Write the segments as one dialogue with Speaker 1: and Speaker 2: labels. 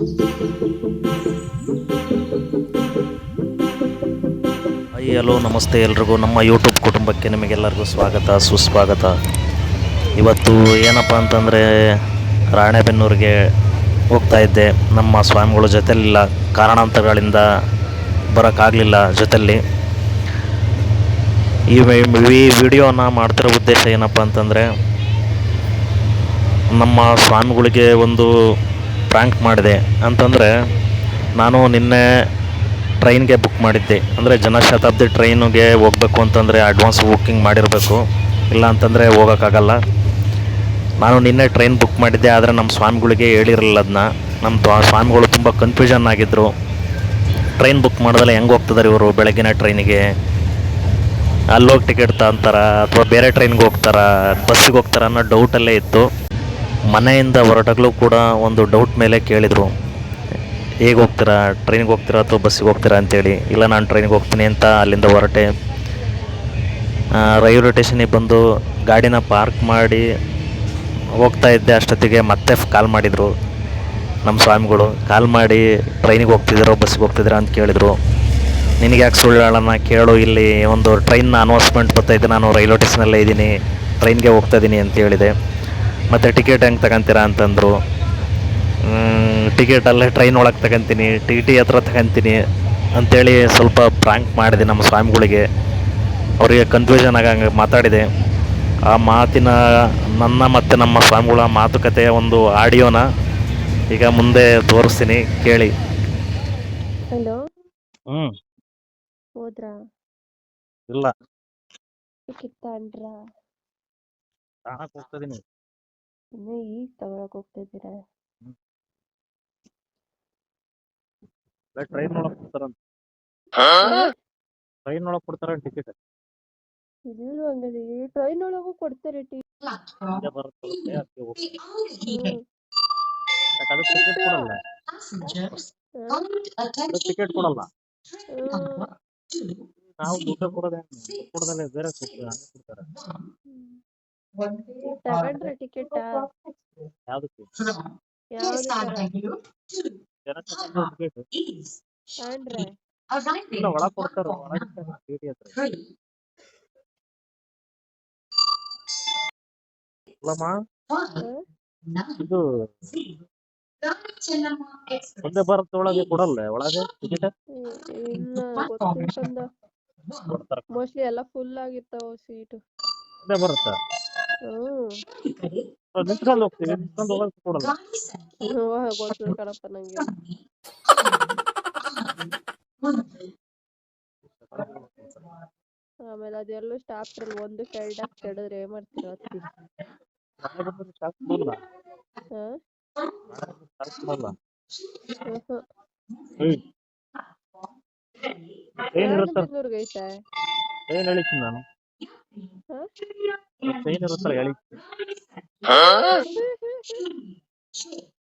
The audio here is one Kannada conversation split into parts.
Speaker 1: ಹಾಯ್ ಹಲೋ ನಮಸ್ತೆ ಎಲ್ರಿಗೂ. ನಮ್ಮ ಯೂಟ್ಯೂಬ್ ಕುಟುಂಬಕ್ಕೆ ನಿಮಗೆಲ್ಲರಿಗೂ ಸ್ವಾಗತ, ಸುಸ್ವಾಗತ. ಇವತ್ತು ಏನಪ್ಪ ಅಂತಂದರೆ ರಾಣೆಬೆನ್ನೂರಿಗೆ ಹೋಗ್ತಾ ಇದ್ದೆ. ನಮ್ಮ ಸ್ವಾಮಿಗಳು ಜೊತೆಲಿಲ್ಲ. ಕಾರಣಾಂತರಗಳಿಂದ ಬರೋಕ್ಕಾಗಲಿಲ್ಲ ಜೊತೆಲಿ. ಈ ವಿಡಿಯೋನ ಮಾಡ್ತಿರೋ ಉದ್ದೇಶ ಏನಪ್ಪ ಅಂತಂದರೆ ನಮ್ಮ ಸ್ವಾಮಿಗಳಿಗೆ ಒಂದು ಪ್ರ್ಯಾಂಕ್ ಮಾಡಿದೆ ಅಂತಂದರೆ ನಾನು ನಿನ್ನೆ ಟ್ರೈನ್ಗೆ ಬುಕ್ ಮಾಡಿದ್ದೆ. ಅಂದರೆ ಜನಶತಾಬ್ದಿ ಟ್ರೈನಿಗೆ ಹೋಗಬೇಕು ಅಂತಂದರೆ ಅಡ್ವಾನ್ಸ್ ಬುಕ್ಕಿಂಗ್ ಮಾಡಿರಬೇಕು. ಇಲ್ಲ ಅಂತಂದರೆ ಹೋಗೋಕ್ಕಾಗಲ್ಲ. ನಾನು ನಿನ್ನೆ ಟ್ರೈನ್ ಬುಕ್ ಮಾಡಿದ್ದೆ, ಆದರೆ ನಮ್ಮ ಸ್ವಾಮಿಗಳಿಗೆ ಹೇಳಿರಲಿಲ್ಲ ಅದನ್ನ ನಮ್ಮ ಸ್ವಾಮಿಗಳು ತುಂಬ ಕನ್ಫ್ಯೂಷನ್ ಆಗಿದ್ದರು ಟ್ರೈನ್ ಬುಕ್ ಮಾಡಿದ್ರೆ ಹೆಂಗೆ ಹೋಗ್ತಿದ್ದಾರೆ ಇವರು ಬೆಳಗಿನ ಟ್ರೈನಿಗೆ ಅಲ್ಲೋಗಿ ಟಿಕೆಟ್ ತಗೊಂತಾರ ಅಥವಾ ಬೇರೆ ಟ್ರೈನ್ಗೆ ಹೋಗ್ತಾರಾ? ಬಸ್ಸಿಗೆ ಹೋಗ್ತಾರ ಅನ್ನೋ ಡೌಟಲ್ಲೇ ಇತ್ತು. ಮನೆಯಿಂದ ಹೊರಟಾಗಲೂ ಕೂಡ ಒಂದು ಡೌಟ್ ಮೇಲೆ ಕೇಳಿದರು. ಹೇಗೆ ಹೋಗ್ತೀರಾ? ಟ್ರೈನಿಗೆ ಹೋಗ್ತೀರಾ ಅಥವಾ ಬಸ್ಸಿಗೆ ಹೋಗ್ತೀರಾ ಅಂತೇಳಿ. ಇಲ್ಲ, ನಾನು ಟ್ರೈನಿಗೆ ಹೋಗ್ತೀನಿ ಅಂತ ಅಲ್ಲಿಂದ ಹೊರಟೆ. ರೈಲ್ವೆ ಸ್ಟೇಷನಿಗೆ ಬಂದು ಗಾಡಿನ ಪಾರ್ಕ್ ಮಾಡಿ ಹೋಗ್ತಾ ಇದ್ದೆ ಅಷ್ಟೊತ್ತಿಗೆ. ಮತ್ತೆ ಕಾಲ್ ಮಾಡಿದರು ನಮ್ಮ ಸ್ವಾಮಿಗಳು. ಕಾಲ್ ಮಾಡಿ ಟ್ರೈನಿಗೆ ಹೋಗ್ತಿದ್ದೀರೋ ಬಸ್ಸಿಗೆ ಹೋಗ್ತಿದ್ದೀರಾ? ಅಂತ ಕೇಳಿದರು. ನಿನಗೆ ಯಾಕೆ ಸುಳ್ಳು ಹೇಳೋಣ? ಕೇಳು ಇಲ್ಲಿ. ಒಂದು ಟ್ರೈನ್ನ ಅನೌನ್ಸ್ಮೆಂಟ್ ಬರ್ತಾಯಿದ್ದೆ ನಾನು ರೈಲ್ವೆ ಸ್ಟೇಷನಲ್ಲೇ ಇದ್ದೀನಿ. ಟ್ರೈನ್ಗೆ ಹೋಗ್ತಾ ಇದ್ದೀನಿ ಅಂತ ಹೇಳಿದೆ. ಮತ್ತು ಟಿಕೆಟ್ ಹೆಂಗೆ ತಗೊಂತೀರಾ ಅಂತಂದರು. ಟಿಕೆಟ್ ಅಲ್ಲೇ ಟ್ರೈನ್ ಒಳಗೆ ತಗೊಂತೀನಿ ಟಿ ಟಿ ಹತ್ರ ತಗೊಂತೀನಿ ಅಂಥೇಳಿ ಸ್ವಲ್ಪ ಪ್ರ್ಯಾಂಕ್ ಮಾಡಿದೆ ನಮ್ಮ ಸ್ವಾಮಿಗಳಿಗೆ. ಅವರಿಗೆ ಕನ್ಫ್ಯೂಷನ್ ಆಗಂಗೆ ಮಾತಾಡಿದೆ. ಆ ಮಾತಿನ ನನ್ನ ಮತ್ತು ನಮ್ಮ ಸ್ವಾಮಿಗಳ ಮಾತುಕತೆಯ ಒಂದು ಆಡಿಯೋನ ಈಗ ಮುಂದೆ ತೋರಿಸ್ತೀನಿ ಕೇಳಿ.
Speaker 2: ಹಲೋ.
Speaker 1: ಹ್ಞೂ
Speaker 2: ಹೋದ್ರಾ?
Speaker 1: ಇಲ್ಲ.
Speaker 2: ಟಿಕೆಟ್ ತಗೊಂಡ್ರಾ
Speaker 1: ಕಾಣಕ್ಕೆ ಹೋಗ್ತಿದ್ದೀನಿ
Speaker 2: ಇನ್ನು ಈಗ ತಗೊಳಕ್ ಹೋಗ್ತಾ ಇದ್ದೀರಾ
Speaker 1: ಟ್ರೈನ್ ಒಳಗ್ ಕೊಡ್ತಾರಂತ ಟ್ರೈನ್ ಒಳಗೆ ಕೊಡ್ತಾರ ಟಿಕೆಟ್
Speaker 2: ಇಲ್ಲೂ ಹಂಗದೆ ಟ್ರೈನ್ ಒಳಗೂ ಕೊಡ್ತಾರೆ ಟಿ
Speaker 1: ಬರುತ್ತೆ ಅದಕ್ಕೆ ಟಿಕೆಟ್ ಕೊಡಲ್ಲ? ಟಿಕೆಟ್ ಕೊಡಲ್ಲ. ನಾವು ದುಡ್ಡು ಕೊಡೋದೇ ದುಡ್ಡು ಬೇರೆ ಕೊಡ್ತಾರೆ ಕೊಡ್ತಾರೆ
Speaker 2: ತಗೊಂಡ್ರ ಟಿಕೆಟ್
Speaker 1: ಯಾವುದಕ್ಕೆ?
Speaker 2: ಯಾವ್ದು
Speaker 1: ಜನಕ್ಕೆ ಟಿಕೆಟ್
Speaker 2: ತಗೊಂಡ್ರೆ
Speaker 1: ಒಳಗೆ ಕೊಡ್ತಾರೆ? ಇದು ಕೊಡಲ್ಲ? ಒಳಗೆ ಟಿಕೆಟ್
Speaker 2: ಮೋಸ್ಟ್ಲಿ ಎಲ್ಲ ಫುಲ್ ಆಗಿರ್ತಾವ ಸೀಟ್
Speaker 1: ಒಂದೇ ಬರುತ್ತಾ? ಹೋಗ್ತೀವಿ ನಿಂತ್ಕೊಂಡು ಹೋಗಕ್ಕೆ ಕೊಡಲ್ಲ.
Speaker 2: ಕಣಪ್ಪ ನಂಗೆ ಆಮೇಲೆ ಅದೆಲ್ಲೂ ಸ್ಟಾಪ್ ಇರಲ್ಲ ಒಂದು ಸೈಡ್ ಆಗಿ ಏನ್ ಮಾಡ್ತೀರ ಹತ್ತಿ ಹಾ ಐತಾ
Speaker 1: ಟ್ರೈನ್ ಎಳಿತೀನಿ ನಾನು?
Speaker 2: ಹಾ?
Speaker 1: ಟ್ರೈನ್ ಇರುತ್ತಲ್ಲ ಎಳಿತೀನಿ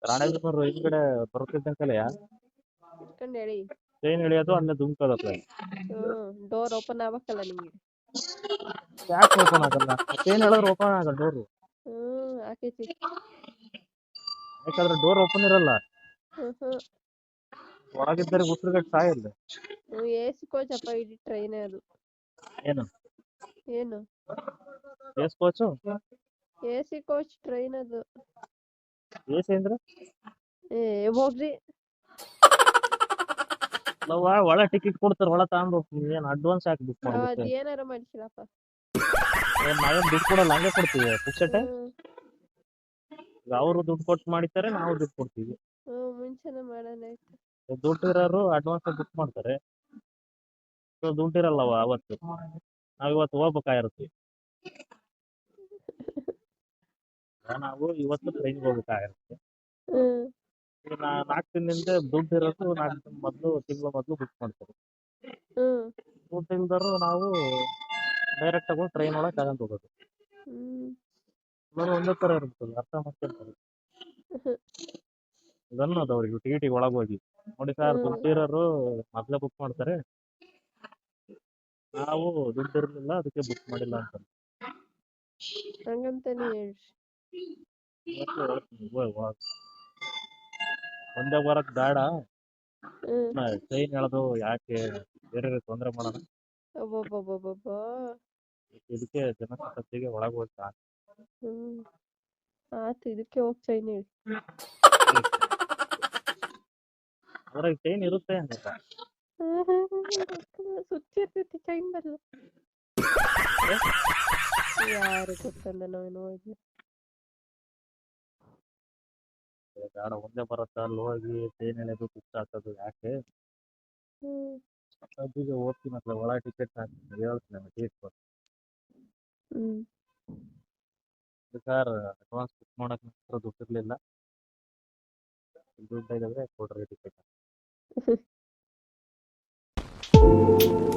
Speaker 1: ರಾಣೆಬೆನ್ನೂರು ಹಿಂದ್ಗಡೆ ಬರುತ್ತಿದ್ದಂಕಲೆಯ
Speaker 2: ಇಟ್ಕೊಂಡ್ ಹೇಳಿ
Speaker 1: ಟ್ರೈನ್ ಇಳಿಯೋದು ಅಲ್ಲೇ ಟ್ರೈನ್
Speaker 2: ಡೋರ್ ಓಪನ್ ಆಗ್ಬೇಕಲ್ಲ ನಿಮ್ಗೆ.
Speaker 1: ಯಾಕೆ ಓಪನ್ ಆಗಲ್ಲ? ಟ್ರೈನ್ ಹೇಳಿದ್ರೆ ಓಪನ್ ಆಗಲ್ಲ ಡೋರು
Speaker 2: ಹ್ಮ್ ಹಾಕೈತಿ
Speaker 1: ಯಾಕಂದ್ರೆ ಡೋರ್ ಓಪನ್ ಇರಲ್ಲ. ಒಳಗಿದ್ದರೆ ಉಸಿರುಗಟ್ಟು ಸಾಯಿಲ್ಲ.
Speaker 2: ಹ್ಮ್ ಎ ಸಿ ಕೋಚ್ ಅಪ್ಪ ಇಡೀ ಟ್ರೈನೇ ಅದು.
Speaker 1: ಏನು?
Speaker 2: ಏನು?
Speaker 1: S coach
Speaker 2: A C coach train ಅದು.
Speaker 1: ಎ ಸಿ ಅಂದ್ರೆ?
Speaker 2: ಏ ಹೋಗ್ರಿ
Speaker 1: ನಾವು ಒಳ ಟಿಕೆಟ್ ಕೊಡ್ತಾರೆ ಒಳ ತಗೊಂಡು ಹೋಗ್ತೀವಿ ಏನು ಅಡ್ವಾನ್ಸ್ ಹಾಕಿ ಬುಕ್
Speaker 2: ಅದ್
Speaker 1: ಮಾಡ್ಬೇಕು
Speaker 2: ಏನಾರ ಮಾಡಿಸಿರಪ್ಪ.
Speaker 1: ಏನ್ ನಾವೇನ್ ದುಡ್ಡು ಕೊಡಲ್ಲ ಹಂಗೆ ಕೊಡ್ತೀವಿ ಟಿಕೆಟ್ ಅವರು ದುಡ್ಡು ಕೊಟ್ಟು ಮಾಡಿರ್ತಾರೆ ನಾವು ದುಡ್ಡು ಕೊಡ್ತೀವಿ.
Speaker 2: ಮುಂಚೆನೆ ಮಾಡೋಣ ಆಯ್ತು.
Speaker 1: ದುಡ್ಡು ಇರೋರು ಅಡ್ವಾನ್ಸ್ ಬುಕ್ ಮಾಡ್ತಾರೆ. ಸೊ ದುಡ್ಡು ಇರಲ್ಲವ ಅವತ್ತು? ನಾವ್ ಇವತ್ತು ಹೋಗ್ಬೇಕಾಗಿರುತ್ತೆ ನಾವು ಇವತ್ತು ಟ್ರೈನ್ ಹೋಗ್ಬೇಕಾಗಿರುತ್ತೆ ನಾಲ್ಕು ದಿನದಿಂದ ದುಡ್ಡು ಇರೋದು ನಾಲ್ಕು ಮೊದಲು ತಿಂಗಳ ಮೊದಲು ಬುಕ್ ಮಾಡ್ತಾರೆ. ದುಡ್ಡು ಇಲ್ದರು ನಾವು ಡೈರೆಕ್ಟ್ ಆಗಿ ಟ್ರೈನ್ ಒಳಗೆ ತಗೊಂಡ್ ಹೋಗೋದು. ಎಲ್ಲರೂ ಒಂದೇ ತರ ಇರ್ತದೆ ಅರ್ಥ ಮಾಡ್ಕೊಂತಾರೆ ಇದನ್ನು ಅದು ಅವ್ರಿಗೆ ಟಿ ಟಿ ಒಳಗೆ ಹೋಗಿ. ನೋಡಿ ಸರ್ ದುಡ್ಡು ಇರೋರು ಮೊದಲೇ ಬುಕ್ ಮಾಡ್ತಾರೆ. ನಾವು ದುಡ್ಡು ಇರಲಿಲ್ಲ ಅದಕ್ಕೆ ಬುಕ್ ಮಾಡಿಲ್ಲ ಅಂತ.
Speaker 2: ಹಂಗಂತಾನೆ ಹೇಳ್ರಿ.
Speaker 1: ಇವತ್ತು ಹೇಳ್ತೀನಿ, ಹೋಗ್- ಹೋಗ್. ಒಂದೇ ಬರಕ್ ಬೇಡ.
Speaker 2: ಹ್ಮ್.
Speaker 1: ಟ್ರೈನ್ ಹೇಳೋದು ಯಾಕೆ ಬೇರೆ ತೊಂದರೆ ಮಾಡೋಣ?
Speaker 2: ಅಬ್ಬಬ್ಬಬ್ಬಬ್ಬಬ್ಬ.
Speaker 1: ಇದಕ್ಕೆ ಜನಸತ್ತಿಗೆ ಒಳಗೆ ಹೋಗ್ತಾ
Speaker 2: ಹ್ಮ್. ಆತು ಇದಕ್ಕೆ ಹೋಗಿ ಚೈನ್ ಹೇಳಿ
Speaker 1: ಅದ್ರಾಗ ಟ್ರೈನ್ ಇರುತ್ತೆ ಅಂತ.
Speaker 2: ಸುತ್ತಿರ್ತೈತಿ ಚೈನ್ ಬರಲ್ಲ ಯಾರು ಗೊತ್ತಂದ ನಾವೇನು ಹೋಗಿ
Speaker 1: ಬೇಡ ಒಂದೇ ಬರುತ್ತೆ ಅಲ್ಲಿ ಹೋಗಿ ಟ್ರೈನ್ ಎಳೆದು ಬುಕ್ ಹಾಕೋದು ಯಾಕೆ ಸದ್ಯಗೆ ಹೋಗ್ತೀನಿ ಅತ್ಲ ಒಳ ಟಿಕೆಟ್ ಹಾಕ್ತೀನಿ ಹೇಳ್ತೀನಿ ticket
Speaker 2: hmm
Speaker 1: sir advance book ಮಾಡಕ್ಕೆ ಹತ್ರ ದುಡ್ಡು ಇರಲಿಲ್ಲ ದುಡ್ಡು ಇದ್ದಾವೆ ಕೊಡ್ರಿ ಟಿಕೆಟ್ あ!